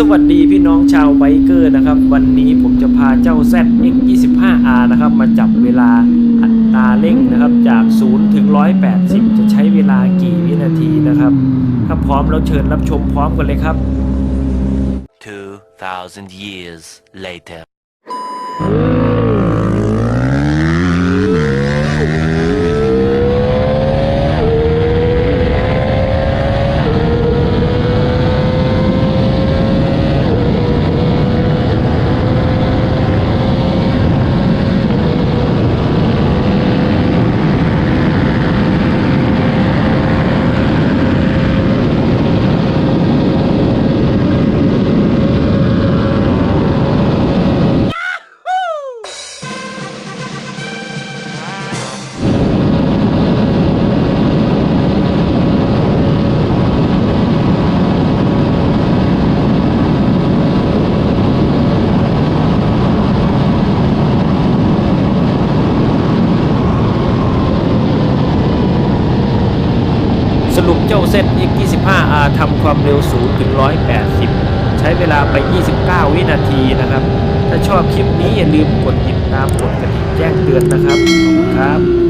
สวัสดีพี่น้องชาวไบเกอร์นะครับ วันนี้ผมจะพาเจ้า ZX25R นะครับ มาจับเวลาอัตราเร่งนะครับ จาก 0 ถึง 180 จะใช้เวลากี่วินาทีนะครับ ถ้าพร้อมแล้วเชิญรับชมพร้อมกันเลยครับ 2,000 years later. เจ้าเจ้า ZX25R ทำความเร็วสูงถึง 180 ใช้เวลาไป 29 วินาทีนะครับ ถ้าชอบคลิปนี้อย่าลืมกดติดตามกดกระดิ่งแจ้งเตือนนะครับขอบคุณครับ